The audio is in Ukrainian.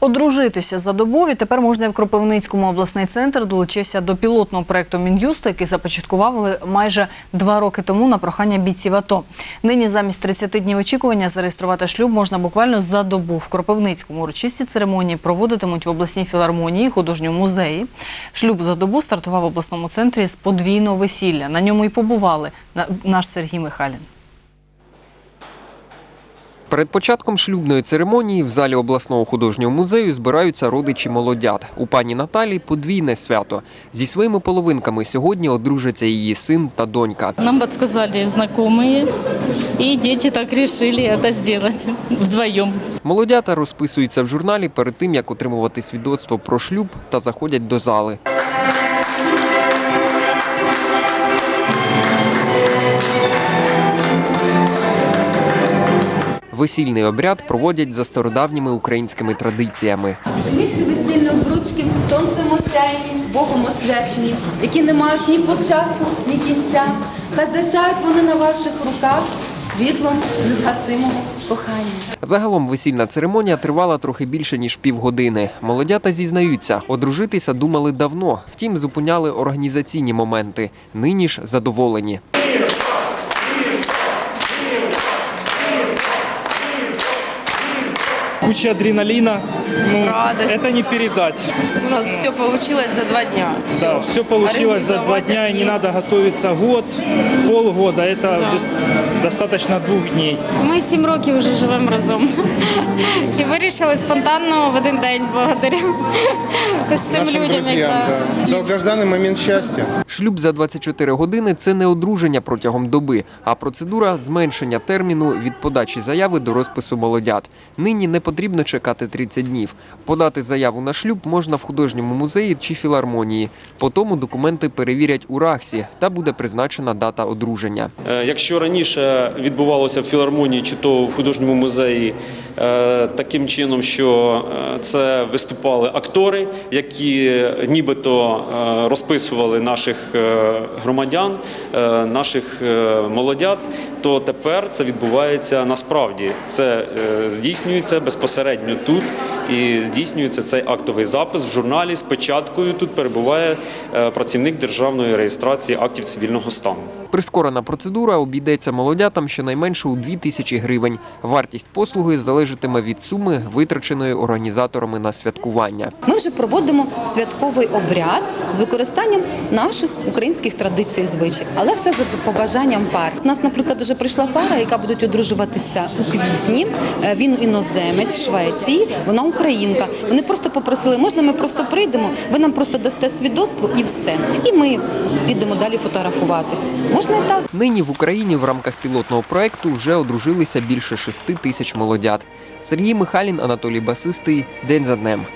Одружитися за добу відтепер можна в Кропивницькому обласний центр долучився до пілотного проекту Мін'юсту, який започаткували майже два роки тому на прохання бійців АТО. Нині замість 30 днів очікування зареєструвати шлюб можна буквально за добу. В Кропивницькому урочисті церемонії проводитимуть в обласній філармонії, художньому музеї. Шлюб за добу стартував в обласному центрі з подвійного весілля. На ньому і побували на- наш Сергій Михайлін. Перед початком шлюбної церемонії в залі обласного художнього музею збираються родичі молодят. У пані Наталі подвійне свято. Зі своїми половинками сьогодні одружаться її син та донька. Нам подсказали знакомые, и дети так решили это сделать вдвоем. Молодята розписуються в журналі перед тим, як отримувати свідоцтво про шлюб та заходять до зали. Весільний обряд проводять за стародавніми українськими традиціями. Місці весільні обручки, сонцем осяяні, Богом освячені, які не мають ні початку, ні кінця. Хай засяють вони на ваших руках світлом незгасимого кохання. Загалом весільна церемонія тривала трохи більше ніж півгодини. Молодята зізнаються, одружитися думали давно, втім зупиняли організаційні моменти. Нині ж задоволені. куча адреналина. Ну, Радость. это не передать. У нас все получилось за два дня. Да, все получилось за два Организовать дня, и не есть. надо готовиться год, полгода. Это дос- достаточно двух дней. Ми сім років вже живемо разом. І вирішили спонтанно в один день благодаря ось цим нашим людям. друзьям. як, Да. Долгожданный момент счастья. Шлюб за 24 години це не одруження протягом доби, а процедура зменшення терміну від подачі заяви до розпису молодят. Нині не потрібно чекати 30 днів. Подати заяву на шлюб можна в художньому музеї чи філармонії. Потім документи перевірять у РАХСі та буде призначена дата одруження. Е, Якщо раніше відбувалося в філармонії чи то в художньому музеї таким чином, що е, це виступали актори, які нібито е, розписували наших е, громадян, е, наших е, молодят, то тепер це відбувається насправді. Це е, здійснюється безпосередньо тут і здійснюється цей актовий запис в журналі з печаткою. Тут перебуває е, працівник державної реєстрації актів цивільного стану. Прискорена процедура обійдеться молодятам щонайменше у 2 тисячі гривень. Вартість послуги залежатиме від суми, витраченої організаторами на святкування. Ми вже проводимо святковий обряд з використанням наших українських традицій і звичаїв, але все за побажанням пар. У нас, наприклад, вже прийшла пара, яка буде одружуватися у квітні. Е, Він іноземець Швеції, вона українка. Вони просто попросили, можна ми просто прийдемо, ви нам просто дасте свідоцтво і все. І ми підемо далі фотографуватись. Можна і так. Нині в Україні в рамках пілотного проекту вже одружилися більше шести тисяч молодят. Сергій Михайлін, Анатолій Басистий. День за днем.